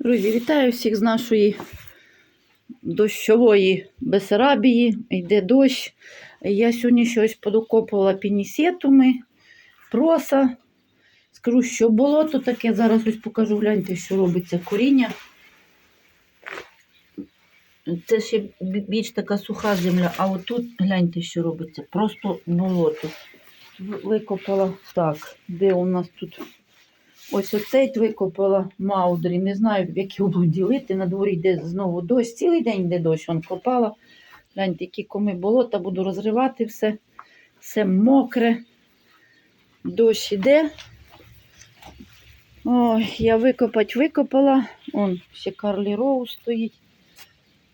Друзі, вітаю всіх з нашої дощової Бесарабії. Йде дощ. Я сьогодні щось подокопувала пінісетуми, проса. Скажу, що болото таке. Зараз ось покажу, гляньте, що робиться коріння. Це ще більш така суха земля, а отут гляньте, що робиться. Просто болото. Викопала так, де у нас тут Ось оцей викопала маудрі. Не знаю, в буду ділити. На дворі йде знову дощ. Цілий день йде дощ, он копала. Гляньте, які коми болота, буду розривати все. Все мокре. Дощ іде. Ой, я викопать викопала. Он ще Карлі Роу стоїть.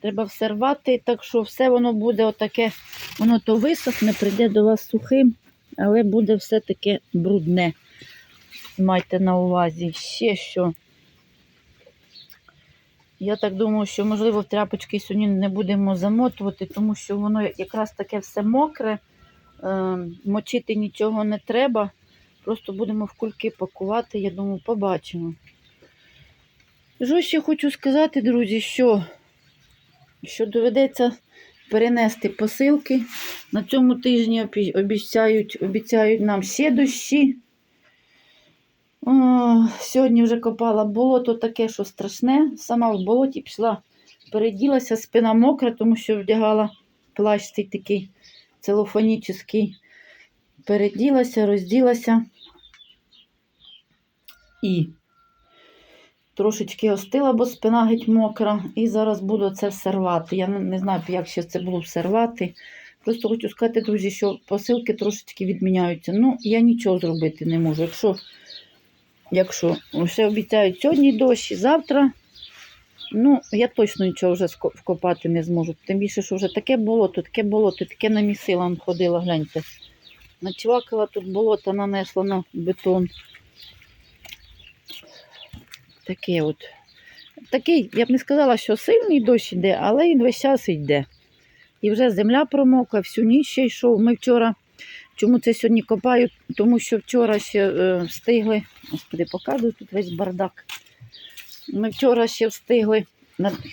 Треба все рвати, так що все воно буде отаке, воно то висохне, прийде до вас сухим, але буде все таке брудне майте на увазі. Ще що. Я так думаю, що, можливо, в тряпочки сьогодні не будемо замотувати, тому що воно якраз таке все мокре, е, мочити нічого не треба. Просто будемо в кульки пакувати, я думаю, побачимо. Що ще хочу сказати, друзі, що, що доведеться перенести посилки. На цьому тижні обіцяють, обіцяють нам ще дощі. Сьогодні вже копала болото таке, що страшне. Сама в болоті пішла, переділася, спина мокра, тому що вдягала плащ цей такий целофонічний. Переділася, розділася і трошечки остила, бо спина геть мокра. І зараз буду це все рвати. Я не, не знаю, як ще це було все рвати. Просто хочу сказати, друзі, що посилки трошечки відміняються. Ну, я нічого зробити не можу. Якщо Якщо ще обіцяють сьогодні дощ, завтра, ну, я точно нічого вже вкопати не зможу. Тим більше, що вже таке болото, таке болото, таке намісила, он ходила, гляньте. Начвакала тут болото, нанесла на бетон. Таке от. Такий, я б не сказала, що сильний дощ йде, але він весь час йде. І вже земля промокла, всю ніч ще йшов. Ми вчора Чому це сьогодні копаю? Тому що вчора ще е, встигли, господи, показую тут весь бардак. Ми вчора ще встигли,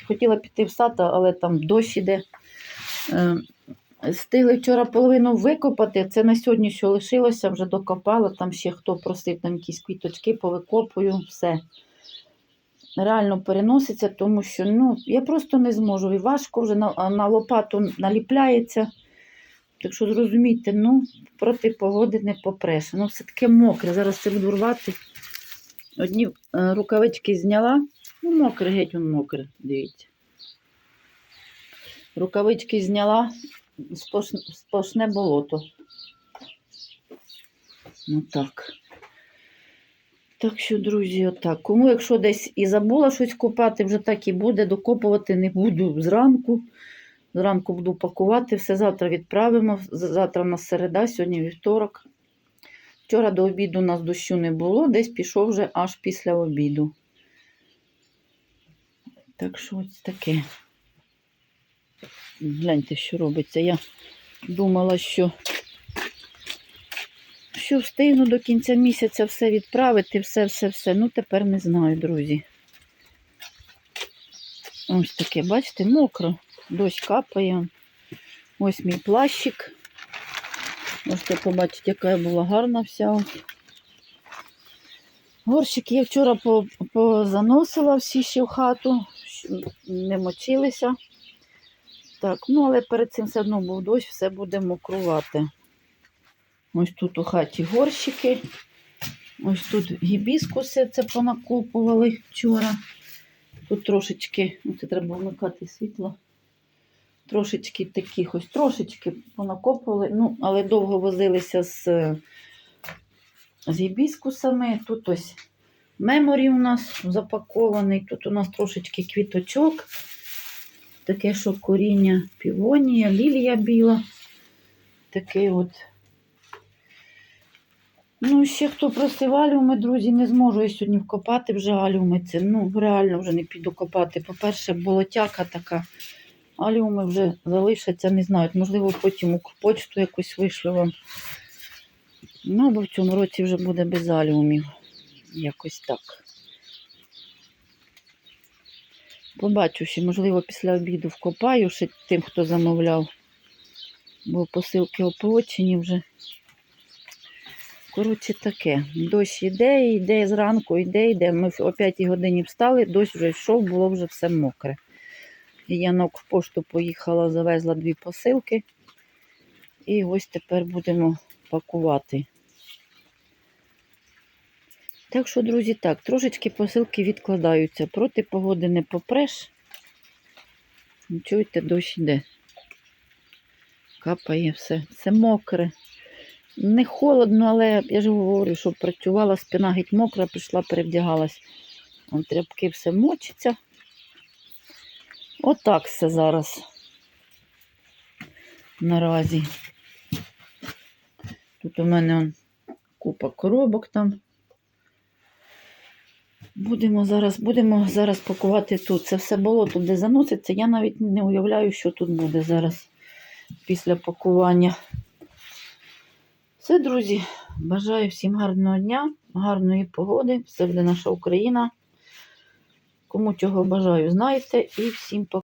хотіла піти в сад, але там дощ іде. Е, Встигли вчора половину викопати. Це на сьогодні, що лишилося, вже докопала. Там ще хто просив там якісь квіточки, повикопую, все. Реально переноситься, тому що ну, я просто не зможу. І важко вже на, на лопату наліпляється. Так що зрозумійте, ну, проти погоди не попреш. Ну, все таке мокре. Зараз це буду рвати. Одні е, рукавички зняла. Ну, мокре, геть він мокре, дивіться. Рукавички зняла, сплошне болото. Ну так. Так що, друзі, отак. Кому, якщо десь і забула щось купати, вже так і буде, докопувати не буду зранку. Зранку буду пакувати, все завтра відправимо. Завтра у нас середа, сьогодні вівторок. Вчора до обіду у нас дощу не було, десь пішов вже аж після обіду. Так що ось таке. Гляньте, що робиться. Я думала, що, що встигну до кінця місяця все відправити, все-все-все. Ну, тепер не знаю, друзі. Ось таке, бачите, мокро. Дощ капає. Ось мій плащик. Можете побачити, яка я була гарна вся. Горщики я вчора позаносила всі ще в хату, не мочилися. Так, ну але перед цим все одно був дощ, все буде мокрувати. Ось тут у хаті горщики. Ось тут гібіскуси це понакопували вчора. Тут трошечки, ну це треба вмикати світло. Трошечки таких ось трошечки понакопували. Ну, але довго возилися з, з гібіскусами. Тут ось меморі у нас запакований. Тут у нас трошечки квіточок. Таке, що коріння півонія, лілія біла. Такий от. Ну, ще хто просив аліуми, друзі, не зможу я сьогодні вкопати вже аліуми. Це ну, реально вже не піду копати. По-перше, болотяка така. Аліуми вже залишаться, не знаю. Можливо, потім у почту якусь вишлю вам. Ну, або в цьому році вже буде без аліумів. Якось так. Побачу, ще, можливо, після обіду вкопаю ще тим, хто замовляв. Бо посилки оплачені вже. Коротше, таке. Дощ іде, йде зранку, йде, йде. Ми о 5 годині встали, дощ вже йшов, було вже все мокре. І я на пошту поїхала, завезла дві посилки. І ось тепер будемо пакувати. Так що, друзі, так, трошечки посилки відкладаються. Проти погоди не попреш. Чуєте, дощ йде. Капає все, все мокре. Не холодно, але я ж говорю, що працювала, спина геть мокра, прийшла, перевдягалась. Тряпки все мочиться. Отак все зараз. Наразі. Тут у мене купа коробок там. Будемо зараз, будемо зараз пакувати тут. Це все болото, де заноситься. Я навіть не уявляю, що тут буде зараз після пакування. Все, друзі, бажаю всім гарного дня, гарної погоди. Все буде наша Україна. Кому чого бажаю, знаєте. І всім пока.